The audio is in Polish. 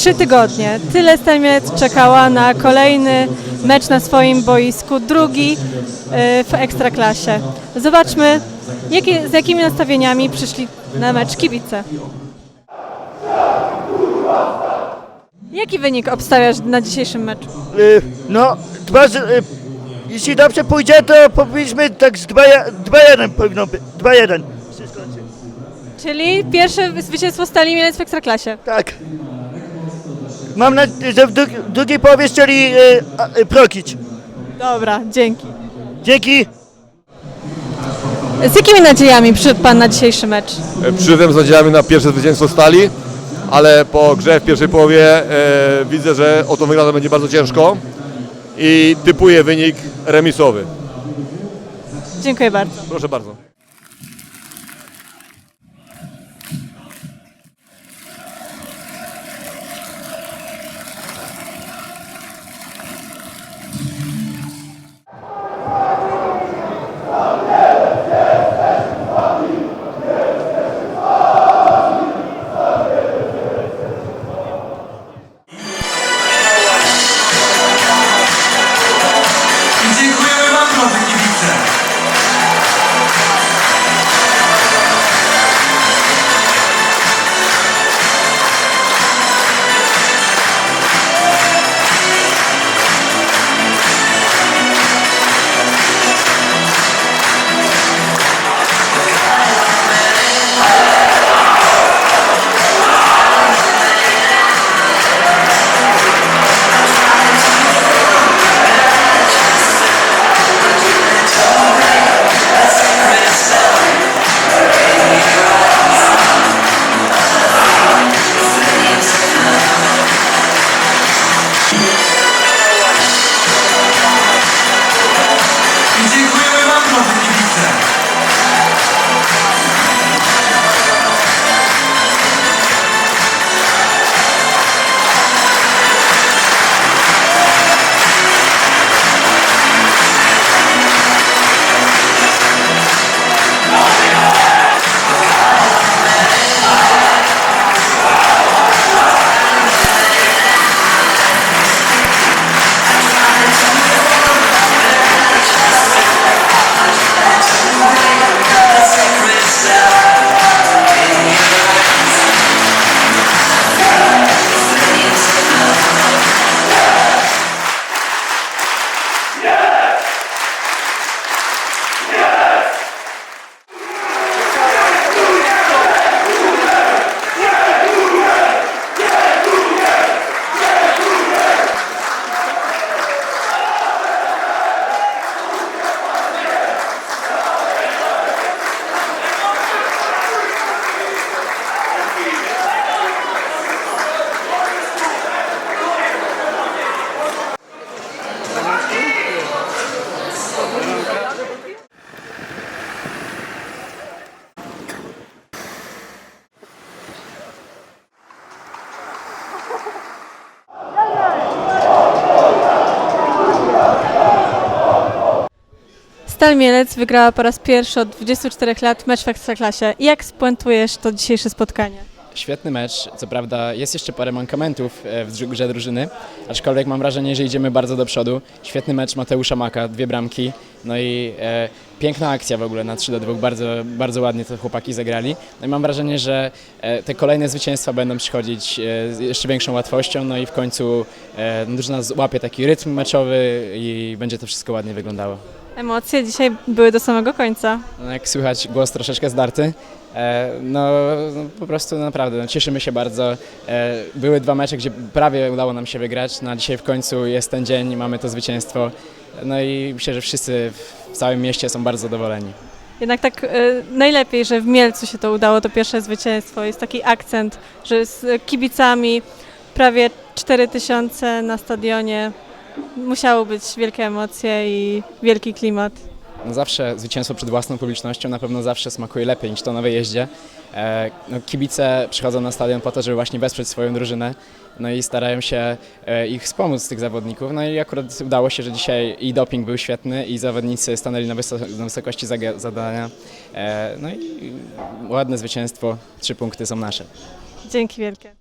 Trzy tygodnie. Tyle Stelmiec czekała na kolejny mecz na swoim boisku, drugi y, w Ekstraklasie. Zobaczmy, jakie, z jakimi nastawieniami przyszli na mecz kibice. Jaki wynik obstawiasz na dzisiejszym meczu? Y, No, dwa, y, jeśli dobrze pójdzie, to powinniśmy tak z 2-1 powinno być. 2-1. Czyli pierwsze zwycięstwo Stali Mielec w Ekstraklasie. Tak. Mam nadzieję, że w dru- drugiej połowie strzeli y, a- y, Prokic. Dobra, dzięki. Dzięki. Z jakimi nadziejami przyszedł Pan na dzisiejszy mecz? Przyszedłem z nadziejami na pierwsze zwycięstwo Stali, ale po grze w pierwszej połowie e, widzę, że o tą wygraną będzie bardzo ciężko i typuję wynik remisowy. Dziękuję bardzo. Proszę bardzo. Stal Mielec wygrała po raz pierwszy od 24 lat mecz w Ekstraklasie. Jak spuentujesz to dzisiejsze spotkanie? Świetny mecz, co prawda jest jeszcze parę mankamentów e, w grze drużyny, aczkolwiek mam wrażenie, że idziemy bardzo do przodu. Świetny mecz Mateusza Maka, dwie bramki, no i e, piękna akcja w ogóle na 3 do 2, bardzo, bardzo ładnie te chłopaki zagrali. No i mam wrażenie, że e, te kolejne zwycięstwa będą przychodzić e, z jeszcze większą łatwością, no i w końcu e, drużyna złapie taki rytm meczowy i będzie to wszystko ładnie wyglądało. Emocje dzisiaj były do samego końca. No, jak słychać, głos troszeczkę zdarty. E, no, no po prostu naprawdę no, cieszymy się bardzo. E, były dwa mecze, gdzie prawie udało nam się wygrać. No, a dzisiaj w końcu jest ten dzień mamy to zwycięstwo. No i myślę, że wszyscy w całym mieście są bardzo zadowoleni. Jednak tak y, najlepiej, że w Mielcu się to udało, to pierwsze zwycięstwo. Jest taki akcent, że z kibicami prawie 4000 na stadionie. Musiało być wielkie emocje i wielki klimat. No, zawsze zwycięstwo przed własną publicznością na pewno zawsze smakuje lepiej niż to na wyjeździe. E, no, kibice przychodzą na stadion po to, żeby właśnie wesprzeć swoją drużynę. No i starają się e, ich wspomóc, tych zawodników. No i akurat udało się, że dzisiaj i doping był świetny, i zawodnicy stanęli na, wyso- na wysokości zadania. E, no i ładne zwycięstwo, trzy punkty są nasze. Dzięki wielkie.